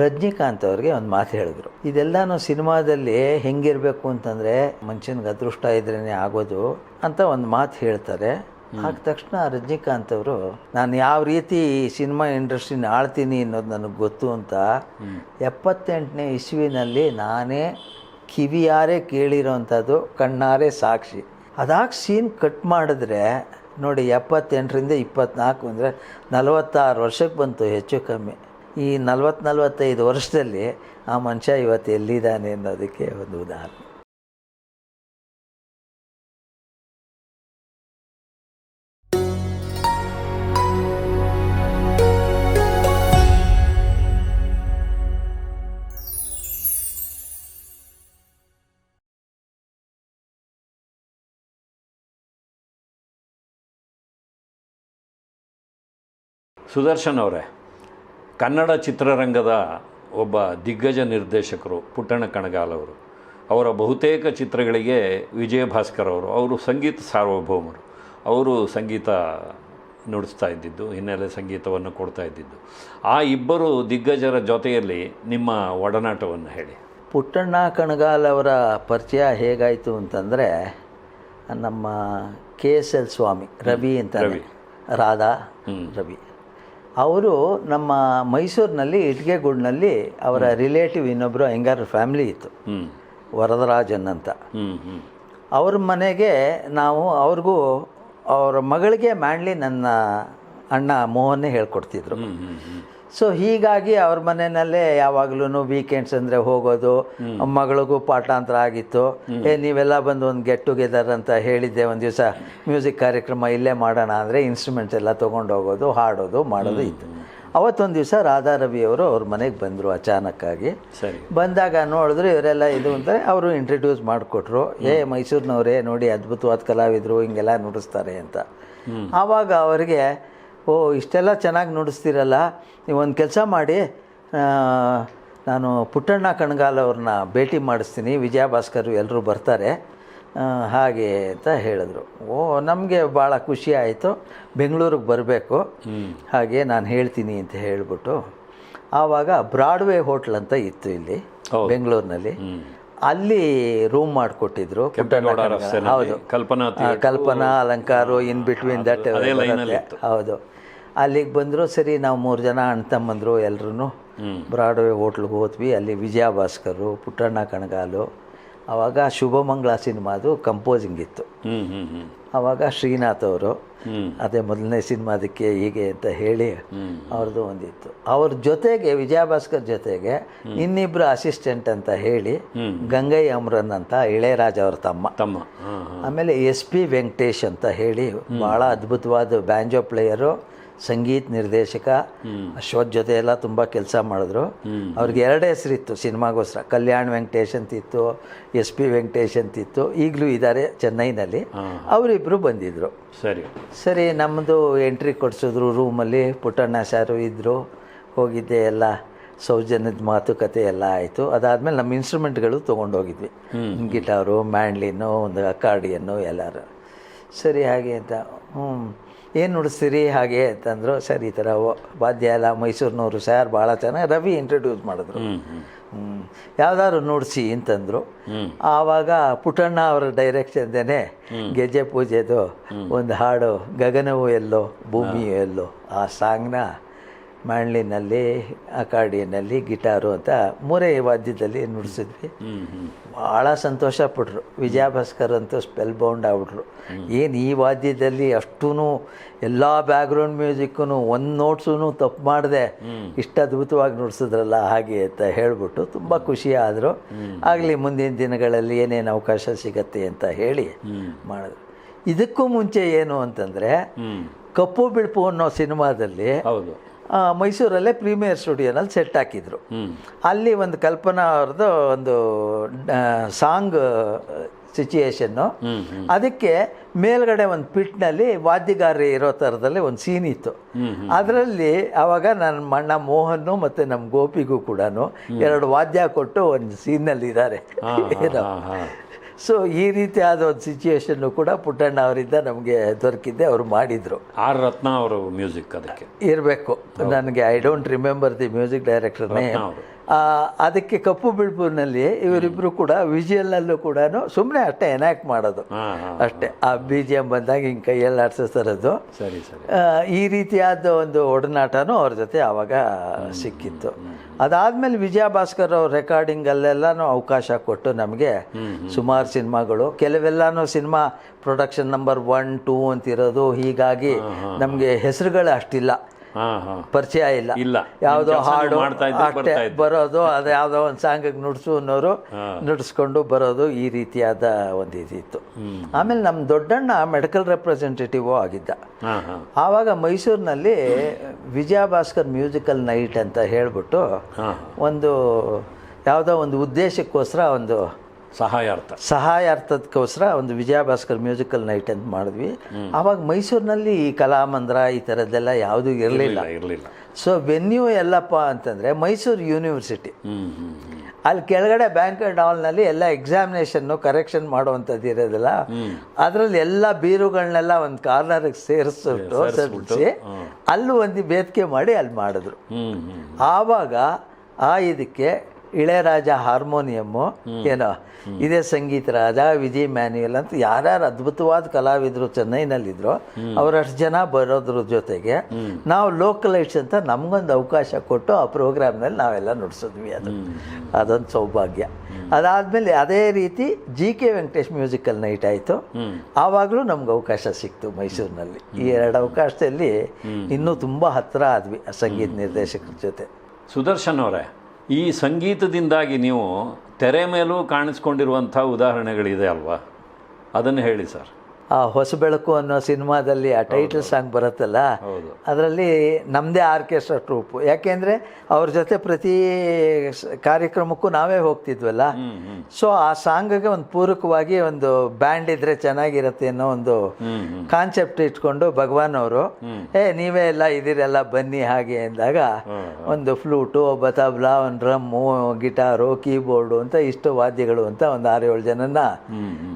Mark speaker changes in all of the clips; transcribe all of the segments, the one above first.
Speaker 1: ರಜನಿಕಾಂತ್ ಅವ್ರಿಗೆ ಒಂದು ಮಾತು ಹೇಳಿದ್ರು. ಇದೆಲ್ಲನೂ ಸಿನಿಮಾದಲ್ಲಿ ಹೆಂಗಿರಬೇಕು ಅಂತಂದರೆ ಮನುಷ್ಯನಿಗೆ ಅದೃಷ್ಟ ಇದ್ರೇ ಆಗೋದು ಅಂತ ಒಂದು ಮಾತು ಹೇಳ್ತಾರೆ. ಆದ ತಕ್ಷಣ ರಜನಿಕಾಂತ್ ಅವರು ನಾನು ಯಾವ ರೀತಿ ಈ ಸಿನಿಮಾ ಇಂಡಸ್ಟ್ರಿನ ಆಳ್ತೀನಿ ಅನ್ನೋದು ನನಗೆ ಗೊತ್ತು ಅಂತ ಎಪ್ಪತ್ತೆಂಟನೇ ಇಸ್ವಿನಲ್ಲಿ ನಾನೇ ಕಿವಿಯಾರೆ ಕೇಳಿರೋವಂಥದ್ದು ಕಣ್ಣಾರೆ ಸಾಕ್ಷಿ. ಅದಾಗಿ ಸೀನ್ ಕಟ್ ಮಾಡಿದ್ರೆ ನೋಡಿ ಎಪ್ಪತ್ತೆಂಟರಿಂದ ಇಪ್ಪತ್ನಾಲ್ಕು ಅಂದರೆ ನಲವತ್ತಾರು ವರ್ಷಕ್ಕೆ ಬಂತು ಹೆಚ್ಚು ಕಮ್ಮಿ. ಈ ನಲ್ವತ್ತು ನಲ್ವತ್ತೈದು ವರ್ಷದಲ್ಲಿ ಆ ಮನುಷ್ಯ ಇವತ್ತು ಎಲ್ಲಿದ್ದಾನೆ ಅನ್ನೋದಕ್ಕೆ ಒಂದು ಉದಾಹರಣೆ.
Speaker 2: ಸುದರ್ಶನ್ ಅವರೇ ಕನ್ನಡ ಚಿತ್ರರಂಗದ ಒಬ್ಬ ದಿಗ್ಗಜ ನಿರ್ದೇಶಕರು ಪುಟ್ಟಣ್ಣ ಕಣಗಾಲ್ ಅವರು. ಅವರ ಬಹುತೇಕ ಚಿತ್ರಗಳಿಗೆ ವಿಜಯ ಭಾಸ್ಕರ್ ಅವರು ಅವರು ಸಂಗೀತ ಸಾರ್ವಭೌಮರು. ಅವರು ಸಂಗೀತ ನುಡಿಸ್ತಾ ಇದ್ದಿದ್ದು ಹಿನ್ನೆಲೆ ಸಂಗೀತವನ್ನು ಕೊಡ್ತಾ ಇದ್ದಿದ್ದು. ಆ ಇಬ್ಬರು ದಿಗ್ಗಜರ ಜೊತೆಯಲ್ಲಿ ನಿಮ್ಮ ಒಡನಾಟವನ್ನು ಹೇಳಿ.
Speaker 1: ಪುಟ್ಟಣ್ಣ ಕಣಗಾಲ್ ಅವರ ಪರಿಚಯ ಹೇಗಾಯಿತು ಅಂತಂದರೆ ನಮ್ಮ K S L Swamy Ravi ಅಂತ ರಾಧಾ ರವಿ. ಅವರು ನಮ್ಮ ಮೈಸೂರಿನಲ್ಲಿ ಇಟ್ಗೆಗೂಡಿನಲ್ಲಿ ಅವರ ರಿಲೇಟಿವ್ ಇನ್ನೊಬ್ಬರು ಹೆಂಗಾರ ಫ್ಯಾಮಿಲಿ ಇತ್ತು. ವರದರಾಜನ್ ಅಂತ. ಅವ್ರ ಮನೆಗೆ ನಾವು ಅವ್ರಿಗೂ ಅವರ ಮಗಳಿಗೆ ಮಾಡಲಿ ನನ್ನ ಅಣ್ಣ ಮೋಹನ್ನೇ ಹೇಳ್ಕೊಡ್ತಿದ್ರು. ಸೊ ಹೀಗಾಗಿ ಅವ್ರ ಮನೆಯಲ್ಲೇ ಯಾವಾಗ್ಲೂ ವೀಕೆಂಡ್ಸ್ ಅಂದರೆ ಹೋಗೋದು ಮಗಳಿಗೂ ಪಾಠಾಂತರ ಆಗಿತ್ತು. ಏ ನೀವೆಲ್ಲ ಬಂದು ಒಂದು ಗೆಟ್ ಟುಗೆದರ್ ಅಂತ ಹೇಳಿದ್ದೆ ಒಂದು ದಿವಸ. ಮ್ಯೂಸಿಕ್ ಕಾರ್ಯಕ್ರಮ ಇಲ್ಲೇ ಮಾಡೋಣ ಅಂದರೆ ಇನ್ಸ್ಟ್ರೂಮೆಂಟ್ಸ್ ಎಲ್ಲ ತೊಗೊಂಡು ಹೋಗೋದು ಹಾಡೋದು ಮಾಡೋದು ಇತ್ತು. ಅವತ್ತೊಂದು ದಿವಸ ರಾಧಾ ರವಿ ಅವರು ಅವ್ರ ಮನೆಗೆ ಬಂದರು ಅಚಾನಕ್ಕಾಗಿ.
Speaker 2: ಸರಿ.
Speaker 1: ಬಂದಾಗ ನೋಡಿದ್ರು ಇವರೆಲ್ಲ ಇದು ಅಂತ ಅವರು ಇಂಟ್ರಡ್ಯೂಸ್ ಮಾಡಿಕೊಟ್ರು. ಏ ಮೈಸೂರಿನವರೇ ನೋಡಿ ಅದ್ಭುತವಾದ ಕಲಾವಿದರು ಹಿಂಗೆಲ್ಲ ನುಡಿಸ್ತಾರೆ ಅಂತ. ಆವಾಗ ಅವರಿಗೆ ಓ ಇಷ್ಟೆಲ್ಲ ಚೆನ್ನಾಗಿ ನುಡಿಸ್ತೀರಲ್ಲ ನೀವು ಒಂದು ಕೆಲಸ ಮಾಡಿ ನಾನು ಪುಟ್ಟಣ್ಣ ಕಣಗಾಲ್ ಅವ್ರನ್ನ ಭೇಟಿ ಮಾಡಿಸ್ತೀನಿ ವಿಜಯ ಭಾಸ್ಕರ್ ಎಲ್ಲರೂ ಬರ್ತಾರೆ ಹಾಗೆ ಅಂತ ಹೇಳಿದ್ರು. ಓ ನಮಗೆ ಭಾಳ ಖುಷಿ ಆಯಿತು ಬೆಂಗಳೂರಿಗೆ ಬರಬೇಕು. ಹಾಗೆ ನಾನು ಹೇಳ್ತೀನಿ ಅಂತ ಹೇಳಿಬಿಟ್ಟು ಆವಾಗ ಬ್ರಾಡ್ವೇ ಹೋಟ್ಲ್ ಅಂತ ಇತ್ತು ಇಲ್ಲಿ ಬೆಂಗಳೂರಿನಲ್ಲಿ. ಅಲ್ಲಿ ರೂಮ್ ಮಾಡಿಕೊಟ್ಟಿದ್ರು ಹೌದು.
Speaker 2: ಕಲ್ಪನಾ
Speaker 1: ಕಲ್ಪನಾ ಅಲಂಕಾರ ಇನ್ ಬಿಟ್ವೀನ್ ದಟ್. ಹೌದು. ಅಲ್ಲಿಗೆ ಬಂದರು ಸರಿ ನಾವು ಮೂರು ಜನ ಅಣ್ಣ ತಮ್ಮಂದರು ಎಲ್ಲರೂ ಬ್ರಾಡ್ವೇ ಹೋಟ್ಲಿಗೆ ಹೋದ್ವಿ. ಅಲ್ಲಿ ವಿಜಯ ಭಾಸ್ಕರು ಪುಟ್ಟಣ್ಣ ಕಣಗಾಲು ಆವಾಗ ಶುಭಮಂಗಳ ಸಿನಿಮಾದು ಕಂಪೋಸಿಂಗ್ ಇತ್ತು.
Speaker 2: ಅವಾಗ
Speaker 1: ಆವಾಗ ಶ್ರೀನಾಥ್ ಅವರು. ಅದೇ ಮೊದಲನೇ ಸಿನಿಮಾದಕ್ಕೆ ಹೀಗೆ ಅಂತ ಹೇಳಿ ಅವ್ರದ್ದು ಒಂದಿತ್ತು. ಅವ್ರ ಜೊತೆಗೆ ವಿಜಯ ಭಾಸ್ಕರ್ ಜೊತೆಗೆ ಇನ್ನಿಬ್ಬರು ಅಸಿಸ್ಟೆಂಟ್ ಅಂತ ಹೇಳಿ ಗಂಗೈ ಅಮ್ರನ್ ಅಂತ ಇಳೆಯರಾಜ್ ಅವ್ರ ತಮ್ಮ.
Speaker 2: ತಮ್ಮ.
Speaker 1: ಆಮೇಲೆ ಎಸ್ ಪಿ ವೆಂಕಟೇಶ್ ಅಂತ ಹೇಳಿ ಭಾಳ ಅದ್ಭುತವಾದ ಬ್ಯಾಂಜೋ ಪ್ಲೇಯರು. ಸಂಗೀತ ನಿರ್ದೇಶಕ ಅಶ್ವಥ್ ಜೊತೆ ಎಲ್ಲ ತುಂಬ ಕೆಲಸ ಮಾಡಿದ್ರು. ಅವ್ರಿಗೆ ಎರಡು ಹೆಸರಿತ್ತು ಸಿನಿಮಾಗೋಸ್ಕರ. ಕಲ್ಯಾಣ್ ವೆಂಕಟೇಶ್ ಅಂತಿತ್ತು ಎಸ್ ಪಿ ವೆಂಕಟೇಶ್ ಅಂತಿತ್ತು ಈಗಲೂ ಇದ್ದಾರೆ ಚೆನ್ನೈನಲ್ಲಿ. ಅವರಿಬ್ಬರು ಬಂದಿದ್ದರು
Speaker 2: ಸರಿ.
Speaker 1: ಸರಿ ನಮ್ಮದು ಎಂಟ್ರಿ ಕೊಡಿಸಿದ್ರು ರೂಮಲ್ಲಿ ಪುಟ್ಟಣ್ಣ ಸಾರು ಇದ್ದರು ಹೋಗಿದ್ದೆ ಎಲ್ಲ ಸೌಜನ್ಯದ ಮಾತುಕತೆ ಎಲ್ಲ ಆಯಿತು. ಅದಾದಮೇಲೆ ನಮ್ಮ ಇನ್ಸ್ಟ್ರೂಮೆಂಟ್ಗಳು ತೊಗೊಂಡೋಗಿದ್ವಿ. ಗಿಟಾರು ಮ್ಯಾಂಡ್ಲಿನು ಒಂದು ಅಕಾರ್ಡಿಯನ್ನು ಎಲ್ಲರೂ. ಸರಿ ಹಾಗೆ ಅಂತ. ಹ್ಞೂ ಏನು ನುಡಿಸ್ತೀರಿ ಹಾಗೆ ಅಂತಂದರು ಸರ್ ಈ ಥರ ವಾದ್ಯ ಎಲ್ಲ ಮೈಸೂರಿನವರು ಸರ್ ಭಾಳ ಚೆನ್ನಾಗಿ ರವಿ ಇಂಟ್ರಡ್ಯೂಸ್ ಮಾಡಿದ್ರು. ಹ್ಞೂ ಯಾವ್ದಾದ್ರು ನುಡಿಸಿ ಅಂತಂದರು. ಆವಾಗ ಪುಟ್ಟಣ್ಣ ಅವರ ಡೈರೆಕ್ಷನ್ದೇನೆ ಗೆಜ್ಜೆ ಪೂಜೆದು ಒಂದು ಹಾಡು ಗಗನವು ಎಲ್ಲೋ ಭೂಮಿಯು ಎಲ್ಲೋ ಆ ಸಾಂಗ್ನ ಮ್ಯಾಂಡ್ಲಿನಲ್ಲಿ ಅಕಾರ್ಡಿಯನಲ್ಲಿ ಗಿಟಾರು ಅಂತ ಮೂರೇ ವಾದ್ಯದಲ್ಲಿ ನುಡಿಸಿದ್ವಿ. ಭಾಳ ಸಂತೋಷ ಪಟ್ರು. ವಿಜಯ ಭಾಸ್ಕರ್ ಅಂತೂ ಸ್ಪೆಲ್ ಬೌಂಡ್ ಆಗ್ಬಿಟ್ರು. ಏನು ಈ ವಾದ್ಯದಲ್ಲಿ ಅಷ್ಟೂ ಎಲ್ಲ ಬ್ಯಾಕ್ಗ್ರೌಂಡ್ ಮ್ಯೂಸಿಕ್ಕೂ ಒಂದು ನೋಟ್ಸೂ ತಪ್ಪು ಮಾಡಿದೆ ಇಷ್ಟು ಅದ್ಭುತವಾಗಿ ನುಡಿಸಿದ್ರಲ್ಲ ಹಾಗೆ ಅಂತ ಹೇಳ್ಬಿಟ್ಟು ತುಂಬ ಖುಷಿ ಆದರು. ಆಗಲಿ ಮುಂದಿನ ದಿನಗಳಲ್ಲಿ ಏನೇನು ಅವಕಾಶ ಸಿಗತ್ತೆ ಅಂತ ಹೇಳಿ ಮಾಡಿದ್ರು. ಇದಕ್ಕೂ ಮುಂಚೆ ಏನು ಅಂತಂದರೆ ಕಪ್ಪು ಬಿಳುಪು ಅನ್ನೋ ಸಿನಿಮಾದಲ್ಲಿ
Speaker 2: ಹೌದು.
Speaker 1: ಮೈಸೂರಲ್ಲೇ ಪ್ರೀಮಿಯರ್ ಸ್ಟುಡಿಯೋನಲ್ಲಿ ಸೆಟ್ ಹಾಕಿದ್ರು. ಅಲ್ಲಿ ಒಂದು ಕಲ್ಪನಾ ಅವ್ರದ್ದು ಒಂದು ಸಾಂಗ್ ಸಿಚುಯೇಷನ್ನು. ಅದಕ್ಕೆ ಮೇಲ್ಗಡೆ ಒಂದು ಪಿಟ್ನಲ್ಲಿ ವಾದ್ಯಗಾರಿ ಇರೋ ಥರದಲ್ಲಿ ಒಂದು ಸೀನ್ ಇತ್ತು. ಅದರಲ್ಲಿ ಆವಾಗ ನನ್ನ ಮಣ್ಣ ಮೋಹನ್ನು ಮತ್ತು ನಮ್ಮ ಗೋಪಿಗೂ ಕೂಡ ಎರಡು ವಾದ್ಯ ಕೊಟ್ಟು ಒಂದು ಸೀನಲ್ಲಿ ಇದ್ದಾರೆ. ಸೊ ಈ ರೀತಿ ಆದ ಒಂದು ಸಿಚುವೇಶನ್ನು ಕೂಡ ಪುಟ್ಟಣ್ಣ ಅವರಿಂದ ನಮಗೆ ದೊರಕಿದ್ದೆ. ಅವರು ಮಾಡಿದರು.
Speaker 2: ಆರ್ ರತ್ನ ಅವರು ಮ್ಯೂಸಿಕ್ ಅದಕ್ಕೆ.
Speaker 1: ಇರಬೇಕು. ನನಗೆ I don't remember the music director name
Speaker 2: ಅವರು.
Speaker 1: ಅದಕ್ಕೆ ಕಪ್ಪು ಬಿಳ್ಪುರ್ನಲ್ಲಿ ಇವರಿಬ್ಬರು ಕೂಡ ವಿಜುವಲ್ನಲ್ಲೂ ಕೂಡ ಸುಮ್ಮನೆ ಅಷ್ಟೇ ಎನಾಕ್ಟ್ ಮಾಡೋದು. ಅಷ್ಟೇ. ಆ ಬಿ ಜಿ ಎಂ ಬಂದಾಗ ಹಿಂಗೆ ಕೈಯಲ್ಲಿ ಆಡ್ಸಿಸ್ತಾರದು.
Speaker 2: ಸರಿ ಸರಿ.
Speaker 1: ಈ ರೀತಿಯಾದ ಒಂದು ಒಡನಾಟನೂ ಅವ್ರ ಜೊತೆ ಆವಾಗ ಸಿಕ್ಕಿತ್ತು. ಅದಾದ್ಮೇಲೆ ವಿಜಯ ಭಾಸ್ಕರ್ ಅವ್ರ ರೆಕಾರ್ಡಿಂಗಲ್ಲೆಲ್ಲನೂ ಅವಕಾಶ ಕೊಟ್ಟು ನಮಗೆ ಸುಮಾರು ಸಿನಿಮಾಗಳು. ಕೆಲವೆಲ್ಲನೂ cinema production number one two ಅಂತಿರೋದು. ಹೀಗಾಗಿ ನಮಗೆ ಹೆಸರುಗಳು ಅಷ್ಟಿಲ್ಲ. ಪರಿಚಯ ಇಲ್ಲ.
Speaker 2: ಇಲ್ಲ.
Speaker 1: ಯಾವುದೋ ಹಾಡು ಅಷ್ಟೇ. ಬರೋದು ಅದು ಯಾವುದೋ ಒಂದು ಸಾಂಗಿಗೆ ನುಡಿಸು ಅನ್ನೋರು ನುಡಿಸ್ಕೊಂಡು ಬರೋದು ಈ ರೀತಿಯಾದ ಒಂದು ಇದಿತ್ತು. ಆಮೇಲೆ ನಮ್ಮ ದೊಡ್ಡಣ್ಣ ಮೆಡಿಕಲ್ ರೆಪ್ರೆಸೆಂಟೇಟಿವ್ ಆಗಿದ್ದ. ಆವಾಗ ಮೈಸೂರಿನಲ್ಲಿ ವಿಜಯ ಭಾಸ್ಕರ್ ಮ್ಯೂಸಿಕಲ್ ನೈಟ್ ಅಂತ ಹೇಳ್ಬಿಟ್ಟು ಒಂದು ಯಾವುದೋ ಒಂದು ಉದ್ದೇಶಕ್ಕೋಸ್ಕರ ಒಂದು
Speaker 2: ಸಹಾಯಾರ್ಥ.
Speaker 1: ಸಹಾಯಾರ್ಥದಕ್ಕೋಸ್ಕರ ಒಂದು ವಿಜಯಭಾಸ್ಕರ್ ಮ್ಯೂಸಿಕಲ್ ನೈಟ್ ಅಂತ ಮಾಡಿದ್ವಿ. ಆವಾಗ ಮೈಸೂರಿನಲ್ಲಿ ಈ ಕಲಾಮಂದ್ರ ಈ ಥರದ್ದೆಲ್ಲ ಯಾವುದೂ ಇರಲಿಲ್ಲ.
Speaker 2: ಇರಲಿಲ್ಲ
Speaker 1: ಸೊ ವೆನ್ಯೂ ಎಲ್ಲಪ್ಪ ಅಂತಂದರೆ ಮೈಸೂರು ಯೂನಿವರ್ಸಿಟಿ ಅಲ್ಲಿ ಕೆಳಗಡೆ ಬ್ಯಾಂಕ್ವೆಟ್ ಹಾಲ್ನಲ್ಲಿ ಎಲ್ಲ ಎಕ್ಸಾಮಿನೇಷನ್ನು ಕರೆಕ್ಷನ್ ಮಾಡುವಂಥದ್ದು ಇರೋದಿಲ್ಲ. ಅದರಲ್ಲಿ ಎಲ್ಲ ಬೀರುಗಳನ್ನೆಲ್ಲ ಒಂದು ಕಾರ್ನರ್ಗೆ ಸೇರಿಸ್ಬಿಟ್ಟು ಸೇರಿಸಿ ಅಲ್ಲೂ ಒಂದು ಬೇದಿಕೆ ಮಾಡಿ ಅಲ್ಲಿ ಮಾಡಿದ್ರು. ಆವಾಗ ಆ ಇದಕ್ಕೆ ಇಳೆಯರಾಜ ಹಾರ್ಮೋನಿಯಮ್ಮು ಏನೋ ಇದೇ ಸಂಗೀತ ರಾಜ ವಿಜಯ್ ಮ್ಯಾನ್ಯುಯಲ್ ಅಂತ ಯಾರ್ಯಾರು ಅದ್ಭುತವಾದ ಕಲಾವಿದರು ಚೆನ್ನೈನಲ್ಲಿದ್ರು ಅವರಷ್ಟು ಜನ ಬರೋದ್ರ ಜೊತೆಗೆ ನಾವು ಲೋಕಲೈಟ್ಸ್ ಅಂತ ನಮಗೊಂದು ಅವಕಾಶ ಕೊಟ್ಟು ಆ ಪ್ರೋಗ್ರಾಮ್ನಲ್ಲಿ ನಾವೆಲ್ಲ ನುಡಿಸಿದ್ವಿ ಅದು. ಅದೊಂದು ಸೌಭಾಗ್ಯ. ಅದಾದಮೇಲೆ ಅದೇ ರೀತಿ G K Venkatesh musical night ಆಯಿತು. ಆವಾಗಲೂ ನಮ್ಗೆ ಅವಕಾಶ ಸಿಕ್ತು ಮೈಸೂರಿನಲ್ಲಿ. ಈ ಎರಡು ಅವಕಾಶದಲ್ಲಿ ಇನ್ನೂ ತುಂಬ ಹತ್ತಿರ ಆದ್ವಿ ಆ ಸಂಗೀತ ನಿರ್ದೇಶಕರ ಜೊತೆ.
Speaker 2: ಸುದರ್ಶನ್ ಅವರೇ ಈ ಸಂಗೀತದಿಂದಾಗಿ ನೀವು ತೆರೆ ಮೇಲೂ ಕಾಣಿಸ್ಕೊಂಡಿರುವಂಥ ಉದಾಹರಣೆಗಳಿದೆ ಅಲ್ವಾ? ಅದನ್ನು ಹೇಳಿ ಸರ್.
Speaker 1: ಆ ಹೊಸ ಬೆಳಕು ಅನ್ನೋ ಸಿನಿಮಾದಲ್ಲಿ ಆ ಟೈಟಲ್ ಸಾಂಗ್ ಬರುತ್ತಲ್ಲ ಅದರಲ್ಲಿ ನಮ್ಮದೇ ಆರ್ಕೆಸ್ಟ್ರಾ ಟ್ರೂಪು ಯಾಕೆಂದರೆ ಅವ್ರ ಜೊತೆ ಪ್ರತಿ ಕಾರ್ಯಕ್ರಮಕ್ಕೂ ನಾವೇ ಹೋಗ್ತಿದ್ವಲ್ಲ ಸೊ ಆ ಸಾಂಗ್ಗೆ ಒಂದು ಪೂರಕವಾಗಿ ಒಂದು ಬ್ಯಾಂಡ್ ಇದ್ರೆ ಚೆನ್ನಾಗಿರುತ್ತೆ ಅನ್ನೋ ಒಂದು ಕಾನ್ಸೆಪ್ಟ್ ಇಟ್ಕೊಂಡು ಭಗವಾನ್ ಅವರು ಏ ನೀವೇ ಎಲ್ಲ ಇದಿರೆಲ್ಲ ಬನ್ನಿ ಹಾಗೆ ಅಂದಾಗ ಒಂದು ಫ್ಲೂಟು ಒಬ್ಬ ತಬ್ಲಾ ಒಂದು ಡ್ರಮ್ಮು ಗಿಟಾರು ಕೀಬೋರ್ಡು ಅಂತ ಇಷ್ಟು ವಾದ್ಯಗಳು ಅಂತ ಒಂದು ಆರು ಏಳು ಜನನ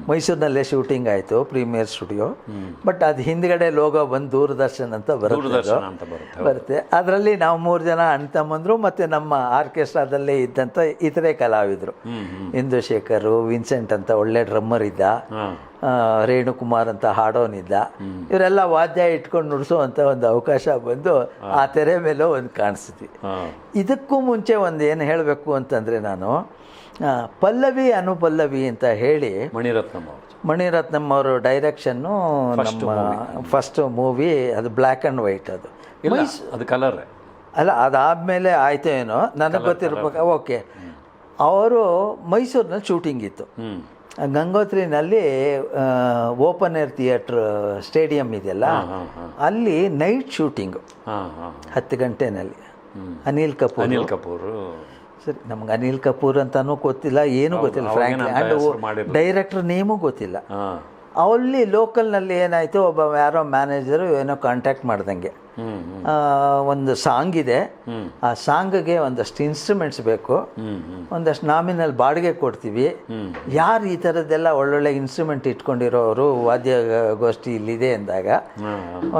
Speaker 1: ಮೈಸೂರಿನಲ್ಲೇ ಶೂಟಿಂಗ್ ಆಯಿತು ಪ್ರೀಮಿಯರ್ ಸ್ಟುಡಿಯೋ ಬಟ್ ಅದು ಹಿಂದ್ಗಡೆ ಲೋಗೋ ಬಂದು ದೂರದರ್ಶನ್ ಅಂತ ಬರುತ್ತೆ
Speaker 2: ಬರುತ್ತೆ
Speaker 1: ಅದರಲ್ಲಿ ನಾವು ಮೂರು ಜನ ಅಣ್ಣ ತಮ್ಮಂದ್ರು ಮತ್ತೆ ನಮ್ಮ ಆರ್ಕೆಸ್ಟ್ರಾದಲ್ಲೇ ಇದ್ದಂತ ಇತರೆ ಕಲಾವಿದರು. ಇಂದುಶೇಖರ್ ವಿನ್ಸೆಂಟ್ ಅಂತ ಒಳ್ಳೆ ಡ್ರಮ್ಮರ್ ಇದ್ದ. ರೇಣುಕುಮಾರ್ ಅಂತ ಹಾಡೋನಿದ್ದ ಇವರೆಲ್ಲ ವಾದ್ಯ ಇಟ್ಕೊಂಡು ನುಡಿಸುವಂಥ ಒಂದು ಅವಕಾಶ ಬಂದು ಆ ತೆರೆ ಮೇಲೆ ಒಂದು
Speaker 2: ಕಾಣಿಸ್ತಿ
Speaker 1: ಇದಕ್ಕೂ ಮುಂಚೆ ಒಂದು ಏನು ಹೇಳಬೇಕು ಅಂತಂದರೆ ನಾನು ಪಲ್ಲವಿ ಅನುಪಲ್ಲವಿ ಅಂತ ಹೇಳಿ
Speaker 2: ಮಣಿರತ್ನಮ್ಮ ಅವರು.
Speaker 1: ಮಣಿರತ್ನಂ ಅವರು ಡೈರೆಕ್ಷನ್ನು ನಮ್ಮ ಫಸ್ಟ್ ಮೂವಿ ಅದು ಬ್ಲ್ಯಾಕ್ ಆ್ಯಂಡ್ ವೈಟ್ ಅದು.
Speaker 2: ಅದು ಕಲರ್
Speaker 1: ಅಲ್ಲ ಅದಾದಮೇಲೆ ಆಯಿತು ಏನೋ ನನಗೆ ಗೊತ್ತಿರ್ಬೇಕು. ಓಕೆ. ಅವರು ಮೈಸೂರಿನಲ್ಲಿ ಶೂಟಿಂಗ್ ಇತ್ತು. ಗಂಗೋತ್ರಿನಲ್ಲಿ ಓಪನ್ ಏರ್ ಥಿಯೇಟ್ರ್ ಸ್ಟೇಡಿಯಂ ಇದೆಯಲ್ಲ ಅಲ್ಲಿ ನೈಟ್ ಶೂಟಿಂಗು ಹತ್ತು ಗಂಟೆನಲ್ಲಿ. ಅನಿಲ್ ಕಪೂರ್.
Speaker 2: ಅನಿಲ್ ಕಪೂರ್.
Speaker 1: ಸರಿ ನಮ್ಗೆ ಅನಿಲ್ ಕಪೂರ್ ಅಂತಾನೂ ಗೊತ್ತಿಲ್ಲ ಏನೂ ಗೊತ್ತಿಲ್ಲ. ಫ್ರಾಂಕ್ಲಿ ಆ್ಯಂಡ್ ಡೈರೆಕ್ಟರ್ ನೇಮೂ ಗೊತ್ತಿಲ್ಲ. ಅಲ್ಲಿ ಲೋಕಲ್ನಲ್ಲಿ ಏನಾಯಿತು ಒಬ್ಬ ಯಾರೋ ಮ್ಯಾನೇಜರು ಏನೋ ಕಾಂಟ್ಯಾಕ್ಟ್ ಮಾಡ್ದಂಗೆ. ಒಂದು ಸಾಂಗ್ ಇದೆ. ಆ ಸಾಂಗ್ಗೆ ಒಂದಷ್ಟು ಇನ್ಸ್ಟ್ರೂಮೆಂಟ್ಸ್ ಬೇಕು. ಒಂದಷ್ಟು ನಾಮಿನಲ್ ಬಾಡಿಗೆ ಕೊಡ್ತೀವಿ. ಯಾರು ಈ ಥರದ್ದೆಲ್ಲ ಒಳ್ಳೊಳ್ಳೆ ಇನ್ಸ್ಟ್ರೂಮೆಂಟ್ ಇಟ್ಕೊಂಡಿರೋರು ವಾದ್ಯ ಗೋಷ್ಠಿ ಇಲ್ಲಿದೆ ಅಂದಾಗ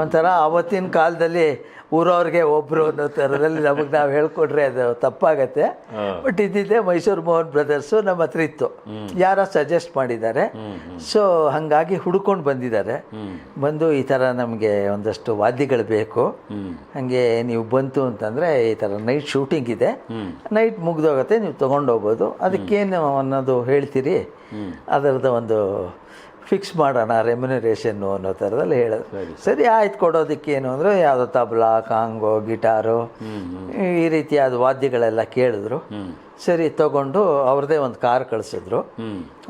Speaker 1: ಒಂಥರ ಆವತ್ತಿನ ಕಾಲದಲ್ಲಿ ಊರವ್ರಿಗೆ ಒಬ್ಬರು ಅನ್ನೋ ಥರದಲ್ಲಿ ನಮಗೆ ನಾವು ಹೇಳ್ಕೊಡ್ರೆ ಅದು ತಪ್ಪಾಗತ್ತೆ. ಬಟ್ ಇದ್ದಿದ್ದೆ ಮೈಸೂರು ಮೋಹನ್ ಬ್ರದರ್ಸು ನಮ್ಮ ಹತ್ರ ಇತ್ತು. ಯಾರ ಸಜೆಸ್ಟ್ ಮಾಡಿದ್ದಾರೆ. ಸೊ ಹಾಗಾಗಿ ಹುಡ್ಕೊಂಡು ಬಂದಿದ್ದಾರೆ. ಬಂದು ಈ ಥರ ನಮಗೆ ಒಂದಷ್ಟು ವಾದ್ಯಗಳು ಬೇಕು. ಹಾಗೆ ನೀವು ಬಂತು ಅಂತಂದರೆ ಈ ಥರ ನೈಟ್ ಶೂಟಿಂಗ್ ಇದೆ. ನೈಟ್ ಮುಗ್ದೋಗತ್ತೆ ನೀವು ತೊಗೊಂಡೋಗ್ಬೋದು. ಅದಕ್ಕೇನು ಅನ್ನೋದು ಹೇಳ್ತೀರಿ? ಅದರದ್ದು ಒಂದು ಫಿಕ್ಸ್ ಮಾಡೋಣ ರೆಮ್ಯುನರೇಷನ್ನು ಅನ್ನೋ ಥರದಲ್ಲಿ ಹೇಳೋದು ಸರಿ ಆಯ್ತು ಕೊಡೋದಕ್ಕೇನು ಅಂದರೆ ಯಾವುದೋ ತಬಲಾ ಕಾಂಗೋ ಗಿಟಾರು ಈ ರೀತಿಯಾದ ವಾದ್ಯಗಳೆಲ್ಲ ಕೇಳಿದ್ರು. ಸರಿ ತಗೊಂಡು ಅವ್ರದ್ದೇ ಒಂದು ಕಾರ್ ಕಳಿಸಿದ್ರು.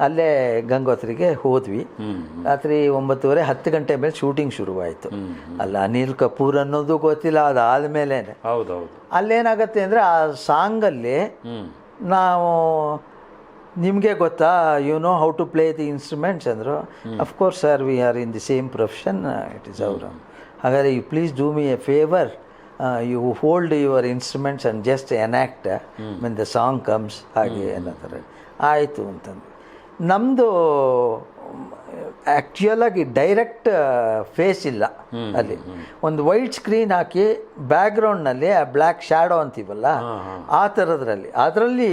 Speaker 1: ಅಲ್ಲೇ ಗಂಗೋತ್ರಿಗೆ ಹೋದ್ವಿ. ರಾತ್ರಿ ಒಂಬತ್ತುವರೆ ಹತ್ತು ಗಂಟೆ ಮೇಲೆ ಶೂಟಿಂಗ್ ಶುರುವಾಯಿತು. ಅಲ್ಲ ಅನಿಲ್ ಕಪೂರ್ ಅನ್ನೋದು ಗೊತ್ತಿಲ್ಲ ಅದಾದಮೇಲೆ
Speaker 2: ಹೌದು ಹೌದು
Speaker 1: ಅಲ್ಲೇನಾಗತ್ತೆ ಅಂದರೆ ಆ ಸಾಂಗಲ್ಲಿ ನಾವು ನಿಮಗೆ ಗೊತ್ತಾ you know how to play the instruments ಅಂದರು of course sir we are in the same profession it is ಅವರು ಹಾಗಾದರೆ you please do me a favour you hold your instruments and just enact mean the song comes ಹಾಗೆ ಅನ್ನೋ ಥರ ಆಯಿತು ಅಂತಂದು ನಮ್ಮದು ಆ್ಯಕ್ಚುಯಲಾಗಿ direct face ಇಲ್ಲ ಅಲ್ಲಿ. ಒಂದು ವೈಟ್ ಸ್ಕ್ರೀನ್ ಹಾಕಿ ಬ್ಯಾಕ್ಗ್ರೌಂಡ್ನಲ್ಲಿ ಆ ಬ್ಲ್ಯಾಕ್ ಶ್ಯಾಡೋ ಅಂತೀವಲ್ಲ ಆ ಥರದ್ರಲ್ಲಿ. ಅದರಲ್ಲಿ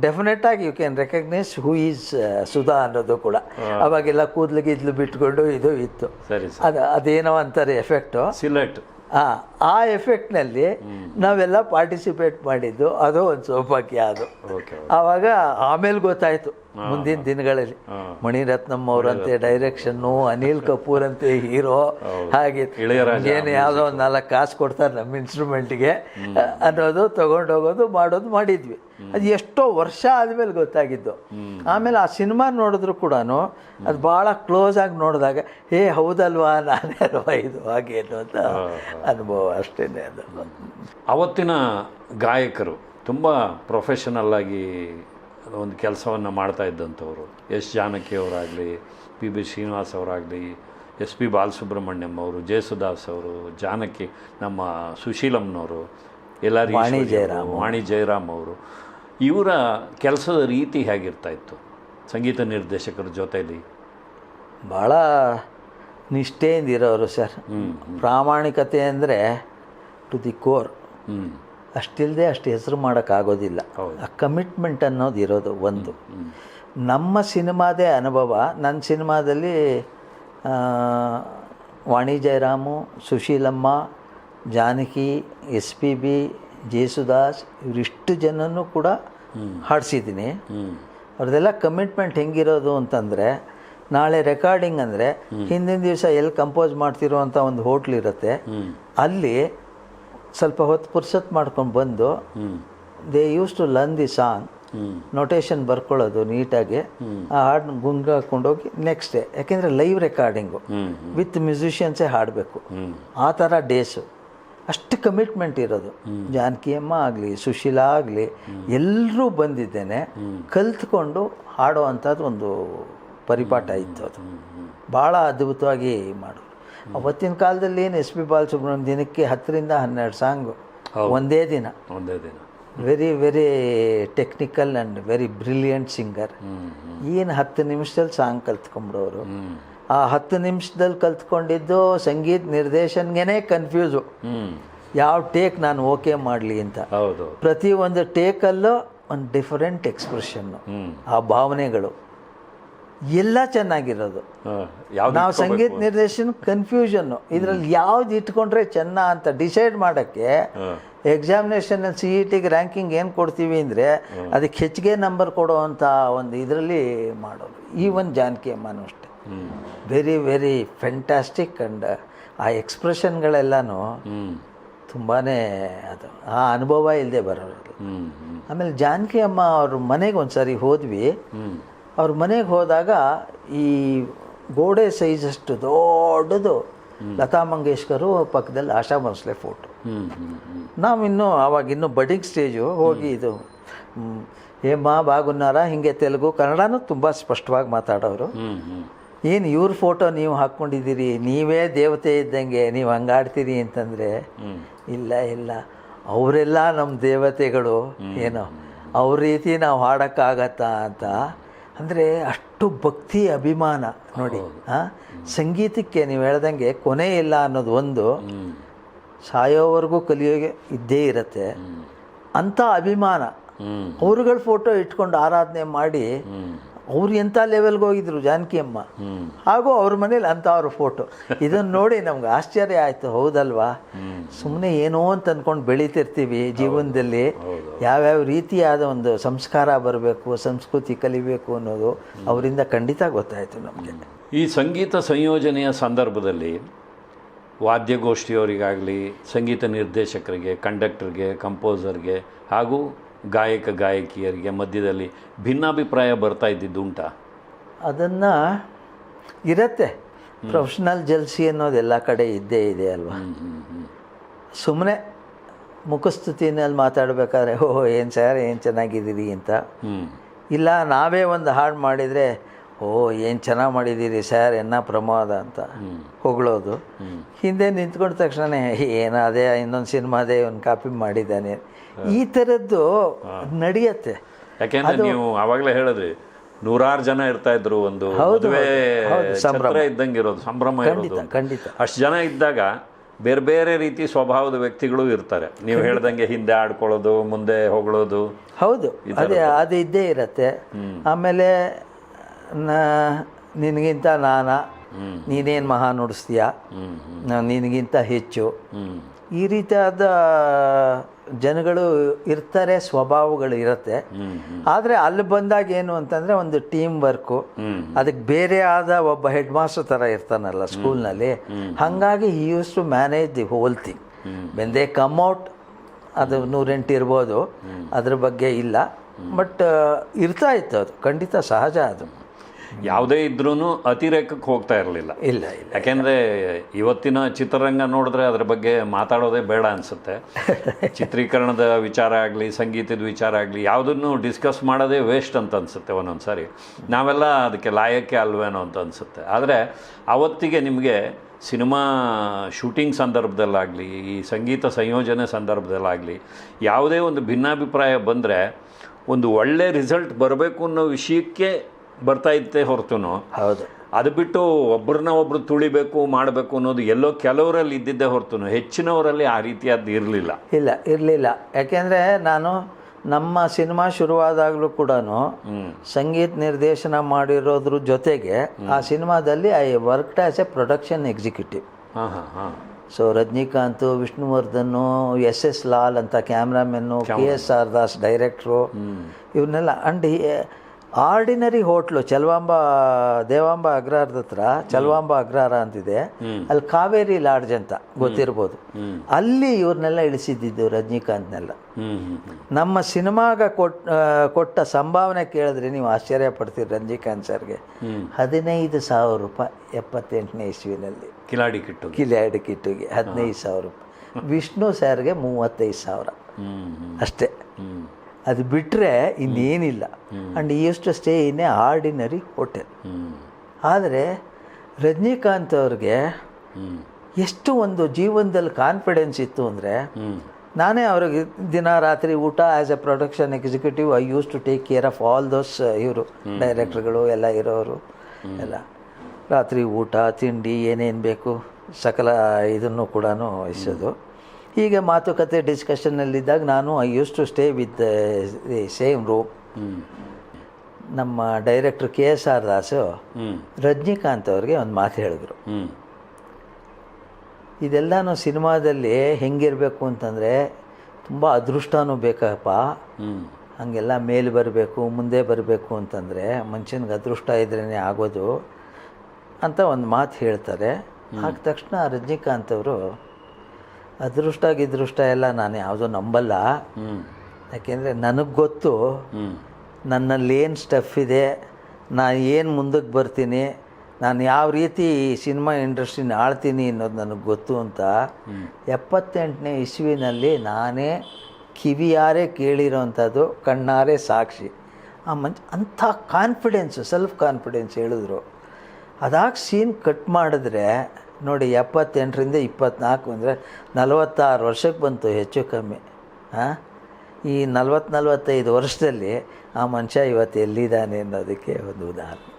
Speaker 1: ಡೆಫಿನೆಟ್ ಆಗಿ you can recognise who is Sudha ಅನ್ನೋದು ಕೂಡ. ಅವಾಗೆಲ್ಲ ಕೂದಲು ಗೀದ್ಲು ಬಿಟ್ಕೊಂಡು ಇದು ಇತ್ತು. ಅದು ಅದೇನೋ ಅಂತಾರೆ ಎಫೆಕ್ಟು.
Speaker 2: ಸಿಲೆಟ್
Speaker 1: ಹಾಂ ಆ ಎಫೆಕ್ಟ್ನಲ್ಲಿ ನಾವೆಲ್ಲ ಪಾರ್ಟಿಸಿಪೇಟ್ ಮಾಡಿದ್ದು ಅದು ಒಂದು ಸೌಭಾಗ್ಯ ಅದು.
Speaker 2: ಓಕೆ.
Speaker 1: ಆವಾಗ ಆಮೇಲೆ ಗೊತ್ತಾಯ್ತು. ಮುಂದಿನ ದಿನಗಳಲ್ಲಿ ಮಣಿರತ್ನಂ ಅವರಂತೆ ಡೈರೆಕ್ಷನ್ನು ಅನಿಲ್ ಕಪೂರ್ ಅಂತೆ ಹೀರೋ. ಹಾಗೆ ಏನು ಯಾವುದೋ ಒಂದು ನಾಲ್ಕು ಕಾಸು ಕೊಡ್ತಾರೆ ನಮ್ಮ ಇನ್ಸ್ಟ್ರೂಮೆಂಟ್ಗೆ ಅನ್ನೋದು ತಗೊಂಡೋಗೋದು ಮಾಡೋದು ಮಾಡಿದ್ವಿ. ಅದು ಎಷ್ಟೋ ವರ್ಷ ಆದಮೇಲೆ ಗೊತ್ತಾಗಿದ್ದು. ಆಮೇಲೆ ಆ ಸಿನಿಮಾ ನೋಡಿದ್ರು ಕೂಡ ಅದು ಭಾಳ ಕ್ಲೋಸ್ ಆಗಿ ನೋಡಿದಾಗ ಏ ಹೌದಲ್ವಾ ನಾನೇ ಅಲ್ವಾ ಇದು ಹಾಗೆ ಅನ್ನೋಂಥ ಅನುಭವ ಅಷ್ಟೇ ಅದು.
Speaker 2: ಅವತ್ತಿನ ಗಾಯಕರು ತುಂಬ ಪ್ರೊಫೆಷನಲ್ ಆಗಿ ಒಂದು ಕೆಲಸವನ್ನು ಮಾಡ್ತಾ ಇದ್ದಂಥವ್ರು. ಎಸ್ ಜಾನಕಿ ಅವರಾಗಲಿ ಪಿ ಬಿ ಶ್ರೀನಿವಾಸ್ ಅವರಾಗಲಿ ಎಸ್ ಪಿ ಬಾಲಸುಬ್ರಹ್ಮಣ್ಯಂ ಅವರು ಜಯಸುದಾಸ್ ಅವರು ಜಾನಕಿ ನಮ್ಮ ಸುಶೀಲಮ್ನವರು ಎಲ್ಲ
Speaker 1: ವಾಣಿ
Speaker 2: ಜಯರಾಮ್ ವಾಣಿ ಜಯರಾಮ್ ಅವರು. ಇವರ ಕೆಲಸದ ರೀತಿ ಹೇಗಿರ್ತಾ ಇತ್ತು? ಸಂಗೀತ ನಿರ್ದೇಶಕರ ಜೊತೆಯಲ್ಲಿ
Speaker 1: ಭಾಳ ನಿಷ್ಠೆಯಿಂದ ಇರೋರು ಸರ್. ಪ್ರಾಮಾಣಿಕತೆ ಅಂದರೆ ಟು ದಿ ಕೋರ್
Speaker 2: ಹ್ಞೂ
Speaker 1: ಅಷ್ಟಿಲ್ಲದೆ ಅಷ್ಟು ಹೆಸರು ಮಾಡೋಕ್ಕಾಗೋದಿಲ್ಲ. ಆ ಕಮಿಟ್ಮೆಂಟ್ ಅನ್ನೋದು ಇರೋದು ಒಂದು. ನಮ್ಮ ಸಿನಿಮಾದೇ ಅನುಭವ. ನನ್ನ ಸಿನಿಮಾದಲ್ಲಿ Vani Jayaram Sushilamma Janaki S P B Yesudas ಇವರಿಷ್ಟು ಜನನೂ ಕೂಡ ಹಾಡಿಸಿದ್ದೀನಿ. ಅವ್ರದ್ದೆಲ್ಲ ಕಮಿಟ್ಮೆಂಟ್ ಹೆಂಗಿರೋದು ಅಂತಂದರೆ ನಾಳೆ ರೆಕಾರ್ಡಿಂಗ್ ಅಂದರೆ ಹಿಂದಿನ ದಿವಸ ಎಲ್ಲಿ ಕಂಪೋಸ್ ಮಾಡ್ತಿರೋ ಅಂತ ಒಂದು ಹೋಟ್ಲ್ ಇರುತ್ತೆ. ಅಲ್ಲಿ ಸ್ವಲ್ಪ ಹೊತ್ತು ಪುರ್ಸತ್ ಮಾಡ್ಕೊಂಡು ಬಂದು they use to learn the song notation ಬರ್ಕೊಳ್ಳೋದು ನೀಟಾಗಿ ಆ ಹಾಡನ್ನ ಗುಂಗ ಹಾಕೊಂಡೋಗಿ ನೆಕ್ಸ್ಟ್ ಡೇ ಯಾಕೆಂದರೆ ಲೈವ್ ರೆಕಾರ್ಡಿಂಗು ವಿತ್ ಮ್ಯೂಸಿಷಿಯನ್ಸೇ ಹಾಡಬೇಕು. ಆ ಥರ ಡೇಸು ಅಷ್ಟು ಕಮಿಟ್ಮೆಂಟ್ ಇರೋದು. ಜಾನಕಿ ಅಮ್ಮ ಆಗಲಿ ಸುಶೀಲಾ ಆಗಲಿ ಎಲ್ಲರೂ ಬಂದಿದ್ದೇನೆ. ಕಲ್ತ್ಕೊಂಡು ಹಾಡೋ ಅಂಥದ್ದು ಒಂದು ಪರಿಪಾಠ ಇತ್ತು ಅದು. ಭಾಳ ಅದ್ಭುತವಾಗಿ ಮಾಡೋರು. ಅವತ್ತಿನ ಕಾಲದಲ್ಲಿ ಏನು ಎಸ್ ಪಿ ಬಾಲಸುಬ್ರಹ್ಮಣ್ಯ ದಿನಕ್ಕೆ ಹತ್ತರಿಂದ ಹನ್ನೆರಡು ಸಾಂಗು. ಒಂದೇ ದಿನ.
Speaker 2: ಒಂದೇ ದಿನ.
Speaker 1: Very very technical and very brilliant singer ಏನು ಹತ್ತು ನಿಮಿಷದಲ್ಲಿ ಸಾಂಗ್ ಕಲ್ತ್ಕೊಂಬಿಡೋರು ಆ ಹತ್ತು ನಿಮಿಷದಲ್ಲಿ ಕಲ್ತ್ಕೊಂಡಿದ್ದು ಸಂಗೀತ ನಿರ್ದೇಶನ್ಗೆ ಕನ್ಫ್ಯೂಸು ಯಾವ ಟೇಕ್ ನಾನು ಓಕೆ ಮಾಡಲಿ ಅಂತ.
Speaker 2: ಹೌದು.
Speaker 1: ಪ್ರತಿ ಒಂದು ಟೇಕಲ್ಲೂ ಒಂದು ಡಿಫರೆಂಟ್ ಎಕ್ಸ್ಪ್ರೆಷನ್ನು ಆ ಭಾವನೆಗಳು. ಎಲ್ಲ ಚೆನ್ನಾಗಿರೋದು. ನಾವು ಸಂಗೀತ ನಿರ್ದೇಶನ ಕನ್ಫ್ಯೂಷನ್ನು ಇದರಲ್ಲಿ ಯಾವ್ದು ಇಟ್ಕೊಂಡ್ರೆ ಚೆನ್ನ ಅಂತ ಡಿಸೈಡ್ ಮಾಡೋಕ್ಕೆ ಎಕ್ಸಾಮಿನೇಷನಲ್ಲಿ ಸಿ ಇ ಟಿಗೆ ರ್ಯಾಂಕಿಂಗ್ ಏನು ಕೊಡ್ತೀವಿ ಅಂದರೆ ಅದಕ್ಕೆ ಹೆಚ್ಚಿಗೆ ನಂಬರ್ ಕೊಡೋವಂಥ ಒಂದು ಇದರಲ್ಲಿ ಮಾಡೋದು. ಈ ಒಂದು ಜಾನಕಿ ಅಮ್ಮನೂ ಅಷ್ಟೆ. ವೆರಿ ವೆರಿ ಫೆಂಟಾಸ್ಟಿಕ್ ಅಂಡ್ ಆ ಎಕ್ಸ್ಪ್ರೆಷನ್ಗಳೆಲ್ಲನೂ ತುಂಬಾ ಅದು ಆ ಅನುಭವ ಇಲ್ಲದೆ
Speaker 2: ಹ್ಞೂ
Speaker 1: ಆಮೇಲೆ ಜಾನಕಿ ಅಮ್ಮ ಅವ್ರ ಮನೆಗೆ ಒಂದು ಸಾರಿ ಹೋದ್ವಿ ಅವ್ರ ಮನೆಗೆ ಹೋದಾಗ ಈ ಗೋಡೆ ಅಷ್ಟು ದೊಡ್ಡದು ಲತಾ ಮಂಗೇಶ್ಕರು ಪಕ್ಕದಲ್ಲಿ ಆಶಾ ಭೋಸ್ಲೆ ಫೋಟೋ ನಾವಿನ್ನೂ ಅವಾಗ ಇನ್ನೂ ಬಡ್ಡಿಂಗ್ ಸ್ಟೇಜು ಹೋಗಿ ಇದು ಹೇಮ ಬಾಗುನ್ನಾರ ಹೀಗೆ ತೆಲುಗು ಕನ್ನಡನೂ ತುಂಬ ಸ್ಪಷ್ಟವಾಗಿ ಮಾತಾಡೋರು. ಏನು ಇವ್ರ ಫೋಟೋ ನೀವು ಹಾಕ್ಕೊಂಡಿದ್ದೀರಿ ನೀವೇ ದೇವತೆ ಇದ್ದಂಗೆ ನೀವು ಹಂಗಾಡ್ತೀರಿ ಅಂತಂದರೆ ಇಲ್ಲ ಇಲ್ಲ. ಅವರೆಲ್ಲ ನಮ್ಮ ದೇವತೆಗಳು ಏನೋ. ಅವ್ರ ರೀತಿ ನಾವು ಹಾಡೋಕ್ಕಾಗತ್ತಾ ಅಂತ ಅಂದರೆ ಅಷ್ಟು ಭಕ್ತಿ ಅಭಿಮಾನ ನೋಡಿ ಹಾಂ ಸಂಗೀತಕ್ಕೆ ನೀವು ಹೇಳ್ದಂಗೆ ಕೊನೆ ಇಲ್ಲ ಅನ್ನೋದು ಒಂದು. ಸಾಯೋವರೆಗೂ ಕಲಿಯೋಗೆ ಇದ್ದೇ ಇರುತ್ತೆ. ಅಂಥ ಅಭಿಮಾನ. ಅವರುಗಳ ಫೋಟೋ ಇಟ್ಕೊಂಡು ಆರಾಧನೆ ಮಾಡಿ ಅವ್ರು ಎಂಥ ಲೆವೆಲ್ಗೆ ಹೋಗಿದ್ರು ಜಾನಕಿ ಅಮ್ಮ? ಹಾಗೂ ಅವ್ರ ಮನೇಲಿ ಅಂತ ಅವ್ರ ಫೋಟೋ ಇದನ್ನು ನೋಡಿ ನಮ್ಗೆ ಆಶ್ಚರ್ಯ ಆಯಿತು ಹೌದಲ್ವಾ? ಸುಮ್ಮನೆ ಏನೋ ಅಂತ ಅಂದ್ಕೊಂಡು ಬೆಳೀತಿರ್ತೀವಿ ಜೀವನದಲ್ಲಿ. ಯಾವ್ಯಾವ ರೀತಿಯಾದ ಒಂದು ಸಂಸ್ಕಾರ ಬರಬೇಕು ಸಂಸ್ಕೃತಿ ಕಲಿಬೇಕು ಅನ್ನೋದು ಅವರಿಂದ ಖಂಡಿತ ಗೊತ್ತಾಯಿತು ನಮಗೆ.
Speaker 2: ಈ ಸಂಗೀತ ಸಂಯೋಜನೆಯ ಸಂದರ್ಭದಲ್ಲಿ ವಾದ್ಯಗೋಷ್ಠಿಯವರಿಗಾಗಲಿ ಸಂಗೀತ ನಿರ್ದೇಶಕರಿಗೆ ಕಂಡಕ್ಟರ್ಗೆ ಕಂಪೋಸರ್ಗೆ ಹಾಗೂ ಗಾಯಕ ಗಾಯಕಿಯರಿಗೆ ಮಧ್ಯದಲ್ಲಿ ಭಿನ್ನಾಭಿಪ್ರಾಯ ಬರ್ತಾ ಇದ್ದಿದ್ದು ಉಂಟಾ?
Speaker 1: ಅದನ್ನು ಇರತ್ತೆ. ಪ್ರೊಫೆಷ್ನಲ್ ಜಲ್ಸಿ ಅನ್ನೋದು ಎಲ್ಲ ಕಡೆ ಇದ್ದೇ ಇದೆ ಅಲ್ವಾ? ಸುಮ್ಮನೆ ಮುಖಸ್ತುತಿನಲ್ಲಿ ಮಾತಾಡಬೇಕಾದ್ರೆ ಓಹೋ ಏನು ಸರ್ ಏನು ಚೆನ್ನಾಗಿದ್ದೀರಿ ಅಂತ. ಇಲ್ಲ ನಾವೇ ಒಂದು ಹಾಡು ಮಾಡಿದರೆ ಓ ಏನು ಚೆನ್ನಾಗಿ ಮಾಡಿದ್ದೀರಿ ಸರ್ ಎನ್ನ ಪ್ರಮಾದ ಅಂತ ಹೊಗಳೋದು. ಹಿಂದೆ ನಿಂತ್ಕೊಂಡ ತಕ್ಷಣ ಏನು ಅದೇ ಇನ್ನೊಂದು ಸಿನಿಮಾದೇ ಒಂದು ಕಾಪಿ ಮಾಡಿದ್ದಾನೆ. ಈ ಥರದ್ದು ನಡೆಯತ್ತೆ.
Speaker 2: ಯಾಕೆಂದ್ರೆ ನೀವು ಆವಾಗಲೇ ಹೇಳಿದ್ರಿ ನೂರಾರು ಜನ ಇರ್ತಾ ಇದ್ರು ಒಂದು ಸಂಭ್ರಮ. ಇದ್ದಂಗೆ ಇರೋದು ಸಂಭ್ರಮ ಇರೋದು.
Speaker 1: ಖಂಡಿತ
Speaker 2: ಅಷ್ಟು ಜನ ಇದ್ದಾಗ ಬೇರೆ ಬೇರೆ ರೀತಿ ಸ್ವಭಾವದ ವ್ಯಕ್ತಿಗಳು ಇರ್ತಾರೆ. ನೀವು ಹೇಳ್ದಂಗೆ ಹಿಂದೆ ಆಡ್ಕೊಳ್ಳೋದು ಮುಂದೆ ಹೊಗಳೋದು.
Speaker 1: ಹೌದು. ಅದೇ ಅದು ಇದ್ದೇ ಇರತ್ತೆ. ಆಮೇಲೆ ನಿನಗಿಂತ ನಾನ ನೀನೇನು ಮಹಾ ನುಡಿಸ್ತೀಯ? ನಿನಗಿಂತ ಹೆಚ್ಚು. ಈ ರೀತಿಯಾದ ಜನಗಳು ಇರ್ತಾರೆ ಸ್ವಭಾವಗಳು ಇರುತ್ತೆ. ಆದರೆ ಅಲ್ಲಿ ಬಂದಾಗ ಏನು ಅಂತಂದರೆ ಒಂದು ಟೀಮ್ ವರ್ಕು ಅದಕ್ಕೆ ಬೇರೆ ಆದ ಒಬ್ಬ ಹೆಡ್ ಮಾಸ್ಟರ್ ಥರ ಇರ್ತಾನಲ್ಲ ಸ್ಕೂಲ್ನಲ್ಲಿ ಹಾಗಾಗಿ he use to manage the whole thing when they come out ಅದು ನೂರೆಂಟು ಇರ್ಬೋದು. ಅದ್ರ ಬಗ್ಗೆ ಇಲ್ಲ. ಬಟ್ ಇರ್ತಾ ಇತ್ತು ಅದು. ಖಂಡಿತ ಸಹಜ ಅದು.
Speaker 2: ಯಾವುದೇ ಇದ್ರೂ ಅತಿರೇಕಕ್ಕೆ ಹೋಗ್ತಾ ಇರಲಿಲ್ಲ.
Speaker 1: ಇಲ್ಲ ಇಲ್ಲ
Speaker 2: ಯಾಕೆಂದ್ರೆ ಇವತ್ತಿನ ಚಿತ್ರರಂಗ ನೋಡಿದ್ರೆ ಅದ್ರ ಬಗ್ಗೆ ಮಾತಾಡೋದೇ ಬೇಡ ಅನಿಸುತ್ತೆ. ಚಿತ್ರೀಕರಣದ ವಿಚಾರ ಆಗಲಿ ಸಂಗೀತದ ವಿಚಾರ ಆಗಲಿ ಯಾವುದನ್ನು ಡಿಸ್ಕಸ್ ಮಾಡೋದೇ ವೇಸ್ಟ್ ಅಂತ ಅನಿಸುತ್ತೆ ಒಂದೊಂದು ಸಾರಿ ನಾವೆಲ್ಲ ಅದಕ್ಕೆ ಲಾಯಕ್ಕೆ ಅಲ್ವೇನೋ ಅಂತ ಅನಿಸುತ್ತೆ. ಆದರೆ ಅವತ್ತಿಗೆ ನಿಮಗೆ ಸಿನಿಮಾ ಶೂಟಿಂಗ್ ಸಂದರ್ಭದಲ್ಲಾಗಲಿ ಈ ಸಂಗೀತ ಸಂಯೋಜನೆ ಸಂದರ್ಭದಲ್ಲಾಗಲಿ ಯಾವುದೇ ಒಂದು ಭಿನ್ನಾಭಿಪ್ರಾಯ ಬಂದರೆ ಒಂದು ಒಳ್ಳೆ ರಿಸಲ್ಟ್ ಬರಬೇಕು ಅನ್ನೋ ವಿಷಯಕ್ಕೆ ಬರ್ತಾ ಇತ್ತೆ ಹೊರತು
Speaker 1: ಹೌದು.
Speaker 2: ಅದು ಬಿಟ್ಟು ಒಬ್ಬರನ್ನ ಒಬ್ರು ತುಳಿಬೇಕು ಮಾಡಬೇಕು ಅನ್ನೋದು ಎಲ್ಲೋ ಕೆಲವರಲ್ಲಿ ಇದ್ದಿದ್ದೇ ಹೊರತು ಹೆಚ್ಚಿನವರಲ್ಲಿ ಆ ರೀತಿಯಾದ ಇರಲಿಲ್ಲ.
Speaker 1: ಇಲ್ಲ ಇರಲಿಲ್ಲ. ಯಾಕೆಂದರೆ ನಾನು ನಮ್ಮ ಸಿನಿಮಾ ಶುರುವಾದಾಗಲೂ ಕೂಡ ಸಂಗೀತ ನಿರ್ದೇಶನ ಮಾಡಿರೋದ್ರ ಜೊತೆಗೆ ಆ ಸಿನಿಮಾದಲ್ಲಿ I worked as a production executive.
Speaker 2: ಹಾಂ ಹಾಂ ಹಾಂ.
Speaker 1: So Rajinikanth Vishnuvardhan S S Lal ಅಂತ cameraman K S R Das director ಇವನ್ನೆಲ್ಲ. And ordinary hotel Chalavamba Devamba ಅಗ್ರಹಾರದ ಹತ್ರ ಚಲವಾಂಬ ಅಗ್ರಹಾರ ಅಂತಿದೆ. ಅಲ್ಲಿ ಕಾವೇರಿ ಲಾಡ್ಜ್ ಅಂತ ಗೊತ್ತಿರ್ಬೋದು. ಅಲ್ಲಿ ಇವ್ರನ್ನೆಲ್ಲ ಇಳಿಸಿದ್ದಿದ್ದು ರಜನಿಕಾಂತ್ನೆಲ್ಲ. ನಮ್ಮ ಸಿನಿಮಾಗ ಕೊಟ್ ಕೊಟ್ಟ ಸಂಭಾವನೆ ಕೇಳಿದ್ರೆ ನೀವು ಆಶ್ಚರ್ಯ ಪಡ್ತೀರಿ ರಂಜಿಕಾಂತ್ ಸರ್ಗೆ. ಹದಿನೈದು ಸಾವಿರ ರೂಪಾಯಿ ಎಪ್ಪತ್ತೆಂಟನೇ ಇಸ್ವಿನಲ್ಲಿ.
Speaker 2: ಕಿಲಾಡಿ ಕಿಟ್ಟು.
Speaker 1: ಕಿಲಾಡಿ ಕಿಟ್ಟುಗೆ ಹದಿನೈದು ಸಾವಿರ ರೂಪಾಯಿ. ವಿಷ್ಣು ಸರ್ಗೆ ಮೂವತ್ತೈದು ಸಾವಿರ. ಅಷ್ಟೇ. ಅದು ಬಿಟ್ಟರೆ ಇನ್ನೇನಿಲ್ಲ. And he to stay in a ordinary hotel ಆದರೆ ರಜನಿಕಾಂತ್ ಅವ್ರಿಗೆ ಎಷ್ಟು ಒಂದು ಜೀವನದಲ್ಲಿ ಕಾನ್ಫಿಡೆನ್ಸ್ ಇತ್ತು ಅಂದರೆ ನಾನೇ ಅವ್ರಿಗೆ ದಿನ ರಾತ್ರಿ ಊಟ as a production executive I use to take care of all those ಇವರು ಡೈರೆಕ್ಟ್ರುಗಳು ಎಲ್ಲ ಇರೋರು ಎಲ್ಲ. ರಾತ್ರಿ ಊಟ ತಿಂಡಿ ಏನೇನು ಬೇಕು ಸಕಲ ಇದನ್ನು ಕೂಡ ವಹಿಸೋದು. ಹೀಗೆ ಮಾತುಕತೆ ಡಿಸ್ಕಷನ್ನಲ್ಲಿದ್ದಾಗ ನಾನು I use to stay with the same room ನಮ್ಮ director K S R Das Rajinikanth ಅವ್ರಿಗೆ ಒಂದು ಮಾತು ಹೇಳಿದ್ರು. ಇದೆಲ್ಲಾನು ಸಿನಿಮಾದಲ್ಲಿ ಹೆಂಗಿರಬೇಕು ಅಂತಂದರೆ ತುಂಬ ಅದೃಷ್ಟನೂ ಬೇಕಪ್ಪ. ಹಾಗೆಲ್ಲ ಮೇಲೆ ಬರಬೇಕು ಮುಂದೆ ಬರಬೇಕು ಅಂತಂದರೆ ಮನುಷ್ಯನಿಗೆ ಅದೃಷ್ಟ ಇದ್ರೇ ಆಗೋದು ಅಂತ ಒಂದು ಮಾತು ಹೇಳ್ತಾರೆ. ಆದ ತಕ್ಷಣ ರಜನಿಕಾಂತ್ ಅವರು ಅದೃಷ್ಟ ಗಿದೃಷ್ಟ ಎಲ್ಲ ನಾನು ಯಾವುದೋ ನಂಬಲ್ಲ. ಯಾಕೆಂದರೆ ನನಗೆ ಗೊತ್ತು. ನನ್ನಲ್ಲಿ ಏನು ಸ್ಟಫ್ ಇದೆ ನಾನು ಏನು ಮುಂದಕ್ಕೆ ಬರ್ತೀನಿ ನಾನು ಯಾವ ರೀತಿ ಈ ಸಿನಿಮಾ ಇಂಡಸ್ಟ್ರಿನ ಆಳ್ತೀನಿ ಅನ್ನೋದು ನನಗೆ ಗೊತ್ತು ಅಂತ ಎಪ್ಪತ್ತೆಂಟನೇ ಇಸ್ವಿನಲ್ಲಿ ನಾನೇ ಕಿವಿಯಾರೆ ಕೇಳಿರೋವಂಥದ್ದು ಕಣ್ಣಾರೆ ಸಾಕ್ಷಿ. ಆ ಮಂಚ ಅಂಥ ಕಾನ್ಫಿಡೆನ್ಸು ಸೆಲ್ಫ್ ಕಾನ್ಫಿಡೆನ್ಸ್ ಹೇಳಿದ್ರು. ಅದಾಗ ಸೀನ್ ಕಟ್ ಮಾಡಿದ್ರೆ ನೋಡಿ, ಎಪ್ಪತ್ತೆಂಟರಿಂದ ಇಪ್ಪತ್ನಾಲ್ಕು ಅಂದರೆ ನಲವತ್ತಾರು ವರ್ಷಕ್ಕೆ ಬಂತು, ಹೆಚ್ಚು ಕಮ್ಮಿ. ಹಾಂ ಈ ನಲ್ವತ್ತು ನಲವತ್ತೈದು ವರ್ಷದಲ್ಲಿ ಆ ಮನುಷ್ಯ ಇವತ್ತು ಎಲ್ಲಿದ್ದಾನೆ ಅನ್ನೋದಕ್ಕೆ ಒಂದು ಉದಾಹರಣೆ.